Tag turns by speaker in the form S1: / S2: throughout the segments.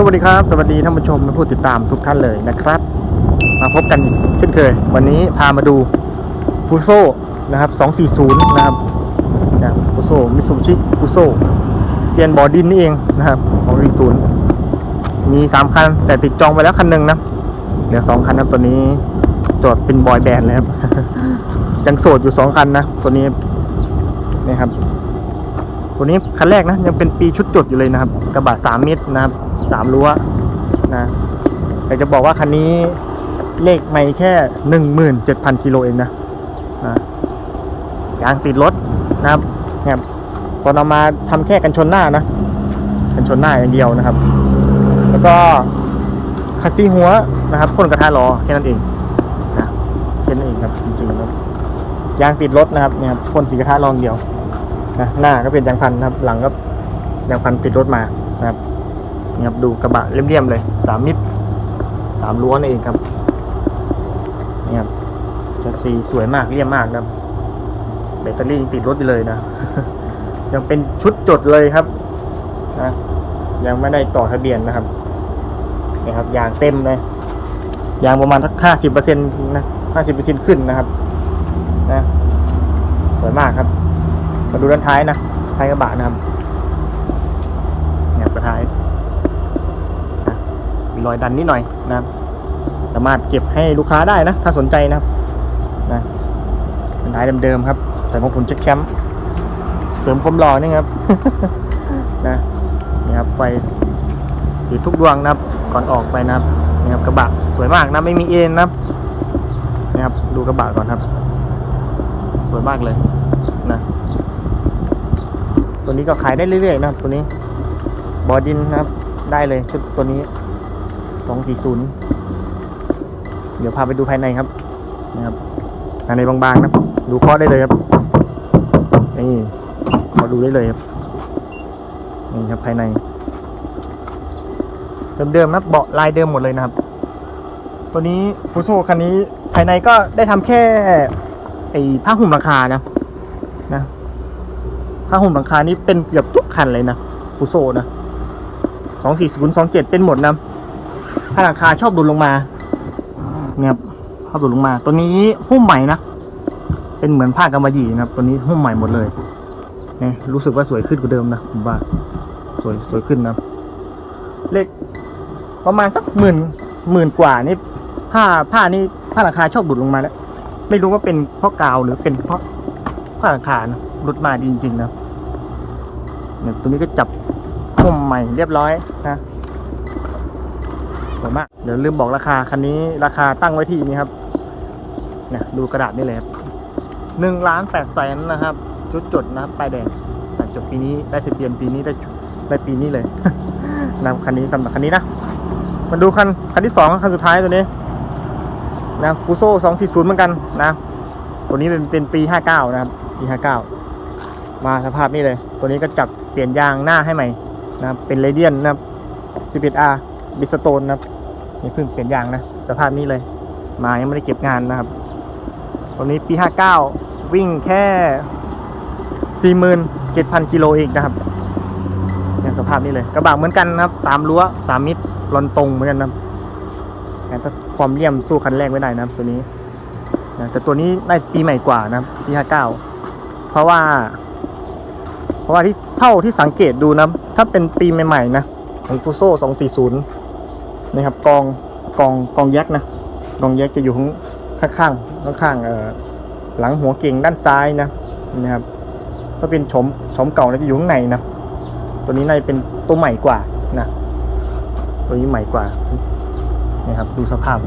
S1: สวัสดีครับ สวัสดีท่านผู้ชมและผู้ติดตามทุกท่านเลยนะครับ มาพบกันอีกเช่นเคย วันนี้พามาดูฟูโซนะครับ 240 นะครับนะฟูโซมิซูชิฟูโซเซียนบอดินนี่เองนะครับ240 มี 3 คัน แต่ติดจองไปแล้วคันหนึ่งนะ เหลือ 2 คันนะตัวนี้จอดเป็นบอยแบนด์เลยครับยังโสดอยู่ 2 คันนะ ตัวนี้นี่ครับ ตัวนี้คันแรกนะยังเป็นปีชุดจดอยู่เลยนะครับ กระบะ3เมตรนะครับสามรั้วนะแต่จะบอกว่าคันนี้เลขไม่แค่หนึ่งหมื่นเจ็ดพันกิโลเองนะนะยางติดรถนะครับเนี่ยตอนเอามาทำแค่กันชนหน้านะกันชนหน้าอย่างเดียวนะครับ แล้วก็คัดซี่หัวนะครับพ่นกระทะล้อแค่นั้นเองนะแค่นั้นเองครับจริงๆนะยางติดรถนะครับเนี่ยครับพ่นสีกระทะลองเดียว นะหน้าก็เป็นยางพันนะครับ หลังก็ยางพันติดรถมานะครับนี่ครับดูกระบะเลี่ยมๆเลยสามมิตรสามล้วนนเองครับนี่ครับชัสซีสวยมากเลี่ยมมากนะครับแบตเตอรี่ยังติดรถอยู่เลยนะ ยังเป็นชุดจดเลยครับนะยังไม่ได้ต่อทะเบียนนะครับนี่ครับยางเต็มเลยยางประมาณสักห้าสิบเปอร์เซ็นต์นะห้าสิบเปอร์เซ็นต์ขึ้นนะครับนะสวยมากครับ มาดูด้านท้ายนะท้ายกระบะนะครับเนี่ยกระท้ายมีรอยดันนิดหน่อยนะครับ สามารถเก็บให้ลูกค้าได้นะ ถ้าสนใจนะครับนะเป็นท้ายเดิมๆครับ ใส่มงกุฎเช็คแชมป์เสริมความหล่อนี่ครับนะนี่ครับไฟติดทุกดวงนะครับ ก่อนออกไปนะครับนี่ครับกระบะสวยมากนะไม่มีเอ็นนะครับนี่ครับ ดูกระบะก่อนครับ สวยมากเลยนะ ตัวนี้ก็ขายได้เรื่อยๆนะครับตัวนี้บอดินนะครับ ได้เลยชุดตัวนี้สองสี่ศูนย์เดี๋ยวพาไปดูภายในครับนะครับภายในบางๆนะดูข้อได้เลยครับนี่ขอดูได้เลยครับนี่ครับภายในเดิมๆนะเบาะลายเดิมหมดเลยนะครับ ตัวนี้ฟูโซคันนี้ภายในก็ได้ทำแค่ไอ้ผ้าห่มหลังคานะนะ ผ้าห่มหลังคานี้เป็นเกือบทุกคันเลยนะฟูโซนะสองสี่ศูนย์สองเจ็ดเป็นหมดนะถ้าหลังคาชอบดูดลงมาเนี่ยชอบดูดลงมา ตัวนี้หุ้มใหม่นะเป็นเหมือนผ้ากำมะหยี่นะครับตัวนี้หุ้มใหม่หมดเลยเนี่ยรู้สึกว่าสวยขึ้นกว่าเดิมนะผมว่าสวยสวยขึ้นนะเลขประมาณสักหมื่นหมื่นกว่านี่ผ้าผ้านี่ผ้าหลังคาชอบดูดลงมาแล้ว ไม่รู้ว่าเป็นเพราะกาวหรือเป็นเพราะผ้าหลังคานะ หลุดมาจริงๆนะเนี่ยตัวนี้ก็จับหุ้มใหม่เรียบร้อยนะสวยมากเดี๋ยวลืมบอกราคาคันนี้ราคาตั้งไว้ที่นี่ครับเนี่ยดูกระดาษนี่เลยครับหนึ่งล้านแปดแสนนะครับชุดจดนะครับป้ายแดงอ่จบปีนี้ได้ทะเบียนปีนี้ได้ได้ปีนี้เลยนะคันนี้สำหรับคันนี้นะมาดูคันคันที่สองคันสุดท้ายตัวนี้นะฟูโซ่สองสี่ศูนย์เหมือนกันนะ ตัวนี้เป็นเป็นปีห้าเก้านะครับ ปีห้าเก้า มาสภาพนี้เลย ตัวนี้ก็จับเปลี่ยนยางหน้าให้ใหม่นะครับเป็นเรเดียนนะครับ 11 R บิสโตนนะครับนี่เพิ่งเปลี่ยนยางนะสภาพนี้เลย มายังไม่ได้เก็บงานนะครับตัวนี้ปี 59 วิ่งแค่ 47,000 กิโลเองนะครับเนี่ยสภาพนี้เลยกระบะเหมือนกันนะครับสามรั้วสามมิตรลอนตรงเหมือนกันนะครับแต่ความเลี่ยมสู้คันแรกไม่ได้นะครับตัวนี้แต่ตัวนี้ได้ปีใหม่กว่านะครับปี 59 เพราะว่า ราะว่าที่เท่าที่สังเกตดูนะ ถ้าเป็นปีใหม่ๆนะของฟูโซ่240นะครับกองกองกองยักษ์นะกองยักษ์จะอยู่ข้างข้างข้างข้างๆเอ่อหลังหัวเก่งด้านซ้ายนะนะครับถ้าเป็นชมชมเก่านะจะอยู่ข้างในนะตัวนี้ในเป็นตัวใหม่กว่านะตัวนี้ใหม่กว่านี่ครับดูสภาพ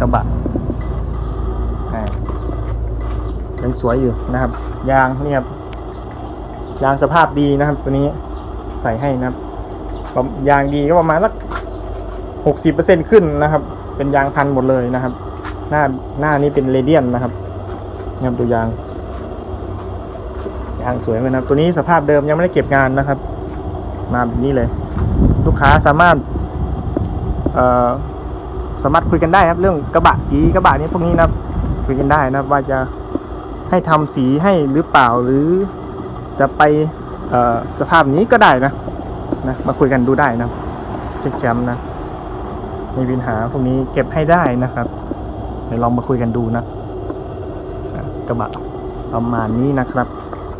S1: กระบะยังสวยอยู่นะครับยางนี่ครับ ยางสภาพดีนะครับ ตัวนี้ใส่ให้นะครับยางดีก็ประมาณสักหกสิบเปอร์เซ็นขึ้นนะครับ เป็นยางพันหมดเลยนะครับ หน้าหน้านี้เป็นเรเดียนนะครับนะครับดูยาง ยางสวยไหมนะครับ ตัวนี้สภาพเดิมยังไม่ได้เก็บงานนะครับ มาแบบนี้เลย ลูกค้าสามารถเอ่อสามารถคุยกันได้ครับ เรื่องกระบะสีกระบะนี้พวกนี้นะครับ คุยกันได้นะครับว่าจะให้ทำสีให้หรือเปล่าหรือ จะไปสภาพนี้ก็ได้นะนะ มาคุยกันดูได้นะเช็คแชมป์นะมีปัญหาพวกนี้เก็บให้ได้นะครับเดี๋ยวลองมาคุยกันดูนะกระบะประมาณนี้นะครับ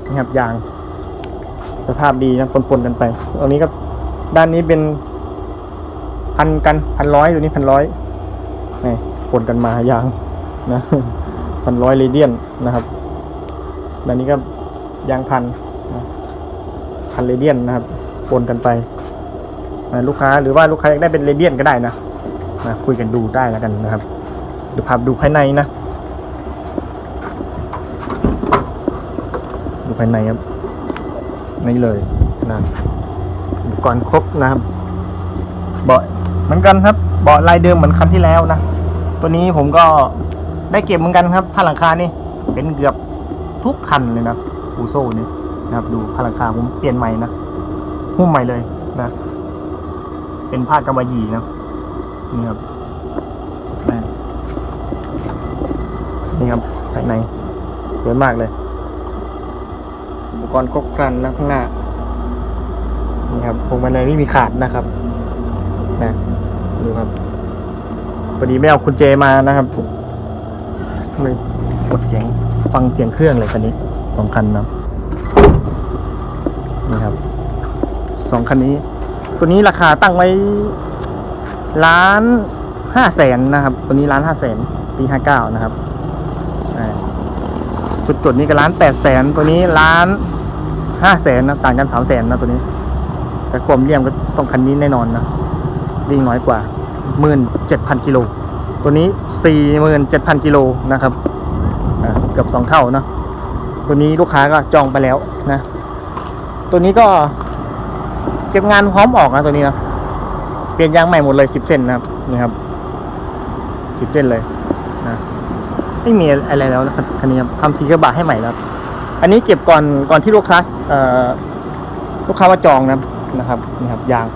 S1: นี่ครับยาง สภาพดีนะปนๆกันไปตรงนี้ก็ด้านนี้เป็นพันกันพันร้อยตัวนี้พันร้อยนี่ปนกันมายางนะพันร้อยเรเดียนนะครับด้านนี้ก็ยางพัน พันเรเดียนนะครับปนกันไปนะลูกค้าหรือว่าลูกค้าอยากได้เป็นเรเดียนก็ได้นะนะคุยกันดูได้แล้วกันนะครับเดูภาพาดูภายในนะ ดูภายในครับนี่เลยนะอุปกรณ์ครบนะครับ เบาะเหมือนกันครับ เบาะลายเดิมเหมือนคันที่แล้วนะ ตัวนี้ผมก็ได้เก็บเหมือนกันครับผ้าหลังคานี่เป็นเกือบทุกคันเลยนะอูโซ่นี่ นะครับ ดูผ้าหลังคาผมเปลี่ยนใหม่นะหุ้มใหม่เลยนะ เป็นผ้ากำมะหยี่นะนี่ครับนะนี่ครับภายในสวยมากเลยอุปกรณ์ครบครันนะข้างหน้านี่ครับพวงมาลัยไม่มีขาดนะครับนะดูครับพอดีไม่เอาคุณเจมานะครับเลยกดเสียงฟังเสียงเครื่องเลยคันนี้สองคันนะ นี่ครับสองคันนี้ ตัวนี้ราคาตั้งไว้ล้านห้าแสนนะครับ ตัวนี้ล้านห้าแสนปีห้าเก้านะครับจุดจุดนี้ก็ล้านแปดแสนตัวนี้ล้านห้าแสนนะต่างกันสามแสนนะตัวนี้ แต่ความเลี่ยมก็ต้องคันนี้แน่นอนนะวิ่งน้อยกว่าหมื่นเจ็ดพันกิโลตัวนี้สี่หมื่นเจ็ดพันกิโลนะครับเกือบสองเท่าเนอะ ตัวนี้ลูกค้าก็จองไปแล้วนะ ตัวนี้ก็เก็บงานพร้อมออกนะตัวนี้นะเปลี่ยนยางใหม่หมดเลยสิบเส้นนะครับนี่ครับสิบเส้นเลยนะไม่มีอะไรแล้วนะครับคันนี้ครับทำสีกระบะให้ใหม่แล้วอันนี้เก็บก่อนก่อนที่ลูกค้าเอ่อลูกค้ามาจองนะนะครับนี่ครับยาง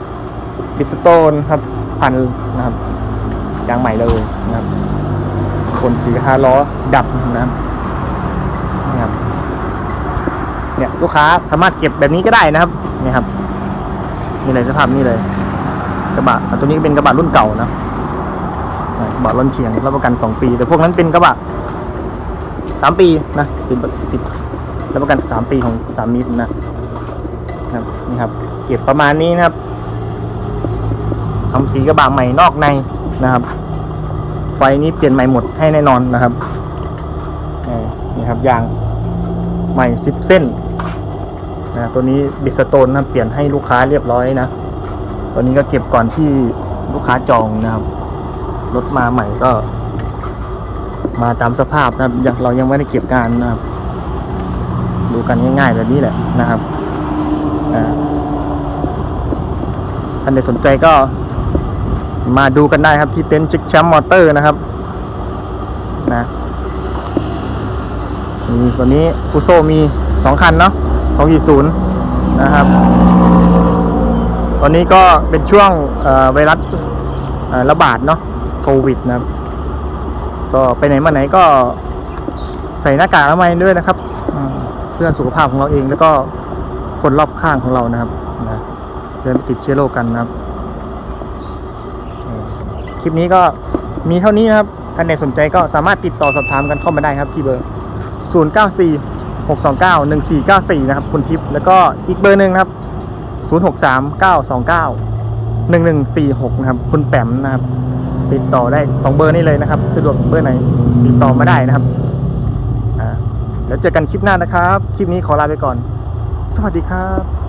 S1: บิสโตนครับพันนะครับยางใหม่เลยนะครับคนสีคาล้อดับนะครับนี่ครับ เนี่ยลูกค้าสามารถเก็บแบบนี้ก็ได้นะครับนี่ครับนี่เลยสภาพนี่เลย กระบะตัวนี้เป็นกระบะรุ่นเก่านะอะกระบะร่อนเฉียงรับประกันสองปี แต่พวกนั้นเป็นกระบะสามปีนะติดติดรับประกันสามปีของสามมิตรนะครับนี่ครับ เก็บประมาณนี้นะครับทำสีกระบะใหม่นอกในนะครับ ไฟนี้เปลี่ยนใหม่หมดให้แน่นอนนะครับนี่ครับยางใหม่สิบเส้น นะตัวนี้บิสโตนนะเปลี่ยนให้ลูกค้าเรียบร้อยนะตัวนี้ก็เก็บก่อนที่ลูกค้าจองนะครับรถมาใหม่ก็ มาตามสภาพนะครับเรายังไม่ได้เก็บงานนะครับ ดูกันง่ายๆแบบนี้แหละนะครับอ่าท่านใดสนใจก็มาดูกันได้ครับที่เต็นท์ชิคแชมป์มอเตอร์นะครับนะมีตัวนี้ฟูโซมีสองคันเนาะ ของอีศูนย์นะครับ ตอนนี้ก็เป็นช่วงไวรัสระบาดเนาะโควิดนะครับ ก็ไปไหนมาไหนก็ใส่หน้ากากอนามัยด้วยนะครับ เพื่อสุขภาพของเราเองแล้วก็คนรอบข้างของเรานะครับนะเดินติดเชื้อโรคกันนะครับ คลิปนี้ก็มีเท่านี้นะครับท่านใดสนใจก็สามารถติดต่อสอบถามกันเข้ามาได้ครับที่เบอร์ 094 6 2 9 1 4 9 4 นะครับคุณทิพย์แล้วก็อีกเบอร์หนึ่งครับ 0 6 3 9 2 9 1 1 4 6 นะครับ คุณแปมนะครับ ติดต่อได้ 2 เบอร์นี้เลยนะครับ สะดวกเบอร์ไหน ติดต่อมาได้นะครับอ่าแล้วเจอกันคลิปหน้านะครับ คลิปนี้ขอลาไปก่อน สวัสดีครับ